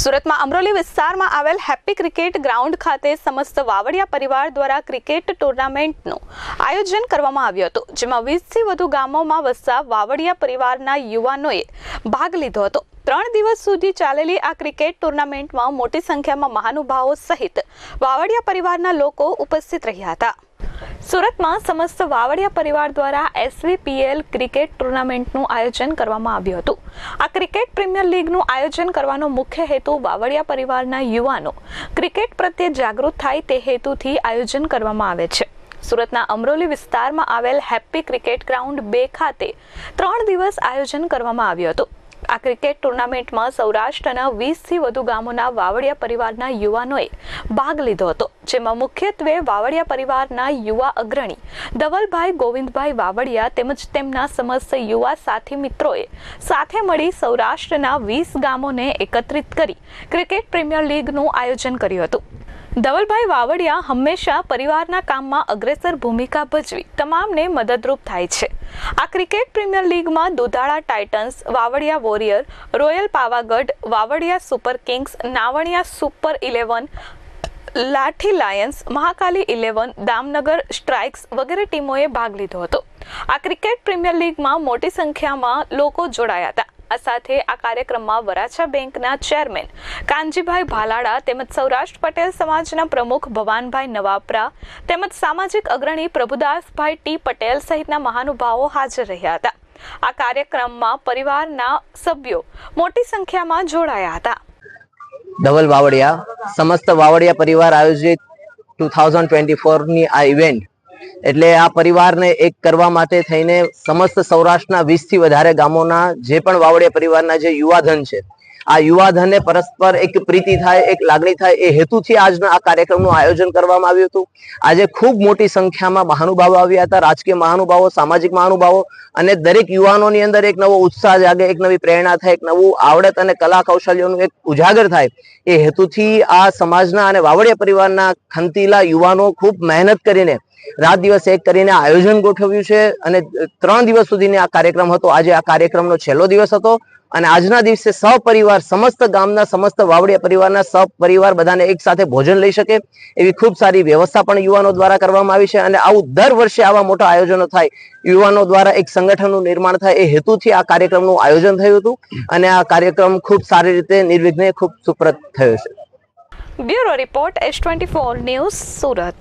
સુરતમાં અમરોલી વિસ્તારમાં આવેલ હેપી ક્રિકેટ ગ્રાઉન્ડ ખાતે સમસ્ત વાવડિયા પરિવાર દ્વારા ક્રિકેટ ટુર્નામેન્ટનું આયોજન કરવામાં આવ્યું હતું, જેમાં વીસથી વધુ ગામોમાં વસતા વાવડિયા પરિવારના યુવાનોએ ભાગ લીધો હતો. ત્રણ દિવસ સુધી ચાલેલી આ ક્રિકેટ ટુર્નામેન્ટમાં મોટી સંખ્યામાં મહાનુભાવો સહિત વાવડિયા પરિવારના લોકો ઉપસ્થિત રહ્યા હતા. સુરતમાં સમસ્ત વાવડિયા પરિવાર દ્વારા એસવીપીએલ ક્રિકેટ ટુર્નામેન્ટનું આયોજન કરવામાં આવ્યું હતું. આ ક્રિકેટ પ્રીમિયર લીગનું આયોજન કરવાનો મુખ્ય હેતુ વાવડિયા પરિવારના યુવાનો ક્રિકેટ પ્રત્યે જાગૃત થાય તે હેતુથી આયોજન કરવામાં આવે છે. સુરતના અમરોલી વિસ્તારમાં આવેલ હેપ્પી ક્રિકેટ ગ્રાઉન્ડ બે ખાતે ત્રણ દિવસ આયોજન કરવામાં આવ્યું હતું. આ ક્રિકેટ ટુર્નામેન્ટમાં સૌરાષ્ટ્રના વીસથી વધુ ગામોના વાવડિયા પરિવારના યુવાનોએ ભાગ લીધો હતો. જેમાં મુખ્યત્વે વાવડિયા પરિવારના યુવા અગ્રણી ધવલભાઈ ગોવિંદભાઈ વાવડિયા તેમજ તેમના સમસ્ત યુવા સાથી મિત્રોએ સાથે મળી સૌરાષ્ટ્રના વીસ ગામોને એકત્રિત કરી ક્રિકેટ પ્રીમિયર લીગનું આયોજન કર્યું હતું. ધવલભાઈ વાવડિયા હંમેશા પરિવારના કામમાં અગ્રેસર ભૂમિકા ભજવી તમામને મદદરૂપ થાય છે. આ cricket premier લીગમાં Dudhala titans, Vavadiya warrior, royal Pavagadh, Vavadiya super kings, Navaniya super eleven, Lathi lions, Mahakali eleven, Damnagar strikes વગેરે ટીમોએ ભાગ લીધો હતો. આ ક્રિકેટ પ્રીમિયર લીગમાં મોટી સંખ્યામાં લોકો જોડાયા હતા. આ સાથે આ કાર્યક્રમમાં વરાછા બેંકના ચેરમેન કાનજીભાઈ ભાલાડા તેમજ સૌરાષ્ટ્ર પટેલ સમાજના પ્રમુખ ભવાનભાઈ નવાપરા તેમજ સામાજિક અગ્રણી પ્રભુદાસભાઈ ટી પટેલ સહિતના મહાનુભાવો હાજર રહ્યા હતા. આ કાર્યક્રમમાં પરિવારના સભ્યો મોટી સંખ્યામાં જોડાયા હતા. ધવલ વાવડિયા, સમસ્ત વાવડિયા પરિવાર આયોજિત ટુ થાઉઝન્ડ ટ્વેન્ટી ફોરની આ ઇવેન્ટ એટલે આ પરિવારને એક કરવા માટે થઈને સમસ્ત સૌરાષ્ટ્રના વીસથી વધારે ગામોના જે પણ વાવડિયા પરિવારના જે યુવાધન છે આ યુવાધનને પરસ્પર એક પ્રીતિ થાય, એક લાગણી થાય એ હેતુથી આજના આ કાર્યક્રમનું આયોજન કરવામાં આવ્યું હતું. આજે ખૂબ મોટી સંખ્યામાં મહાનુભાવો આવ્યા હતા, રાજકીય મહાનુભાવો, સામાજિક મહાનુભાવો અને દરેક યુવાનોની અંદર એક નવો ઉત્સાહ જાગે, એક નવી પ્રેરણા થાય, એક નવું આવડત અને કલા કૌશલ્યોનું એક ઉજાગર થાય એ હેતુથી આ સમાજના અને વાવડિયા પરિવારના ખંતીલા યુવાનો ખૂબ મહેનત કરીને રાત દિવસ એક કરીને આયોજન ગોઠવ્યું છે અને ત્રણ દિવસ સુધીની આ કાર્યક્રમ હતો. આજે આ કાર્યક્રમનો છેલ્લો દિવસ હતો. અને આજના દિવસે સહપરિવાર સમસ્ત ગામના, સમસ્ત વાવડિયા પરિવારના સહપરિવાર બધાને એક સાથે ભોજન લઈ શકે એવી ખૂબ સારી વ્યવસ્થા પણ યુવાનો દ્વારા કરવામાં આવી છે. અને આવું દર વર્ષે આવા મોટા આયોજનો થાય, યુવાનો દ્વારા એક સંગઠનનું નિર્માણ થાય એ હેતુથી આ કાર્યક્રમનું આયોજન થયું હતું. અને આ કાર્યક્રમ ખૂબ સારી રીતે નિર્વિઘ્ને ખૂબ સુપ્રત થયો છે. Bureau report S twenty four news Surat.